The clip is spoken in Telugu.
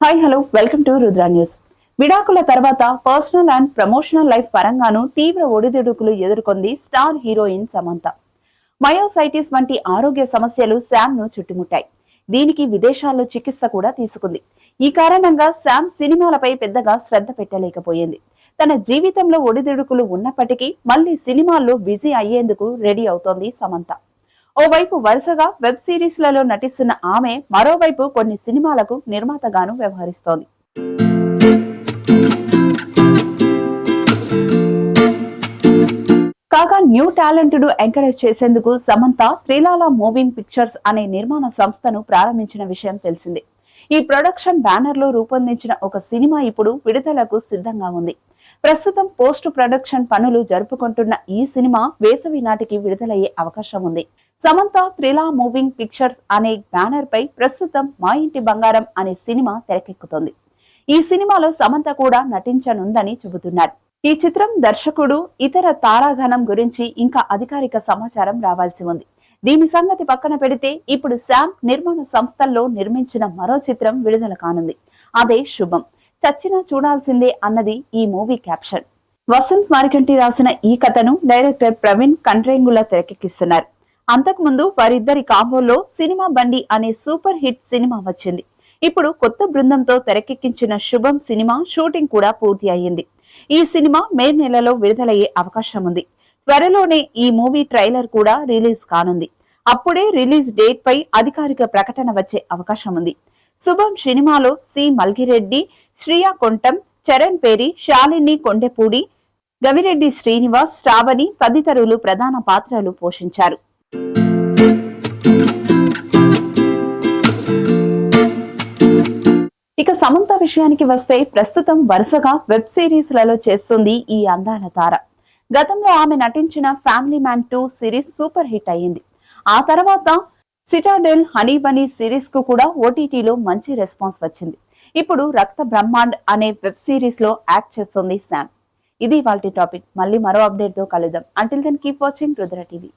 Hi hello welcome to Rudra news విడాకుల తర్వాత పర్సనల్ అండ్ ప్రమోషనల్ లైఫ్ పరంగాను తీవ్ర ఒడిదుడుకులు ఎదుర్కొంది స్టార్ హీరోయిన్ సమంత. మయోసైటిస్ వంటి ఆరోగ్య సమస్యలు శామ్ను చుట్టుముట్టాయి. దీనికి విదేశాల్లో చికిత్స కూడా తీసుకుంది. ఈ కారణంగా శామ్ సినిమాలపై పెద్దగా శ్రద్ధ పెట్టలేకపోయింది. తన జీవితంలో ఒడిదుడుకులు ఉన్నప్పటికీ మళ్ళీ సినిమాల్లో బిజీ అయ్యేందుకు రెడీ అవుతోంది సమంత. ఓవైపు వరుసగా వెబ్ సిరీస్లలో నటిస్తున్న ఆమె మరోవైపు కొన్ని సినిమాలకు నిర్మాతగాను వ్యవహరిస్తోంది. కాగా న్యూ టాలెంట్ను ఎంకరేజ్ చేసేందుకు సమంత త్రిలాల మూవింగ్ పిక్చర్స్ అనే నిర్మాణ సంస్థను ప్రారంభించిన విషయం తెలిసిందే. ఈ ప్రొడక్షన్ బ్యానర్లో రూపొందించిన ఒక సినిమా ఇప్పుడు విడుదలకు సిద్ధంగా ఉంది. ప్రస్తుతం పోస్ట్ ప్రొడక్షన్ పనులు జరుపుకుంటున్న ఈ సినిమా వేసవి నాటికి విడుదలయ్యే అవకాశం ఉంది. సమంత త్రిలా మూవింగ్ పిక్చర్స్ అనే బ్యానర్ పై ప్రస్తుతం మా ఇంటి బంగారం అనే సినిమా తెరకెక్కుతోంది. ఈ సినిమాలో సమంత కూడా నటించనుందని చెబుతున్నారు. ఈ చిత్రం దర్శకుడు ఇతర తారాగణం గురించి ఇంకా అధికారిక సమాచారం రావాల్సి ఉంది. దీని సంగతి పక్కన పెడితే ఇప్పుడు శామ్ నిర్మాణ సంస్థల్లో నిర్మించిన మరో చిత్రం విడుదల కానుంది. అదే శుభం. చచ్చినా చూడాల్సిందే అన్నది ఈ మూవీ క్యాప్షన్. వసంత్ మార్కంటి రాసిన ఈ కథను డైరెక్టర్ ప్రవీణ్ కండ్రేంగుల తెరకెక్కిస్తున్నారు. అంతకుముందు వారిద్దరి కాంబోలో సినిమా బండి అనే సూపర్ హిట్ సినిమా వచ్చింది. ఇప్పుడు కొత్త బృందంతో తెరకెక్కించిన శుభం సినిమా షూటింగ్ కూడా పూర్తి అయ్యింది. ఈ సినిమా మే నెలలో విడుదలయ్యే అవకాశం ఉంది. త్వరలోనే ఈ మూవీ ట్రైలర్ కూడా రిలీజ్ కానుంది. అప్పుడే రిలీజ్ డేట్ పై అధికారిక ప్రకటన వచ్చే అవకాశం ఉంది. శుభం సినిమాలో సి. మల్గిరెడ్డి శ్రియా కొంటం చరణ్ పేరి శాలిని కొండెపూడి గవిరెడ్డి శ్రీనివాస్ శ్రావణి తదితరులు ప్రధాన పాత్రలు పోషించారు. ఇక సమంత విషయానికి వస్తే ప్రస్తుతం వరుసగా వెబ్ సిరీస్లలో చేస్తుంది ఈ అందాల తార. గతంలో ఆమె నటించిన family man two series super hit అయ్యింది. ఆ తర్వాత సిటాడెల్ హనీ బనీ సిరీస్కు కూడా ఓటీటీలో మంచి రెస్పాన్స్ వచ్చింది. ఇప్పుడు రక్త బ్రహ్మాండ్ అనే వెబ్ సిరీస్లో యాక్ట్ చేస్తుంది శామ్. ఇది వాళ్ళ టాపిక్. మళ్ళీ మరో అప్డేట్తో కలుద్దాం. Until then keep watching Rudra TV.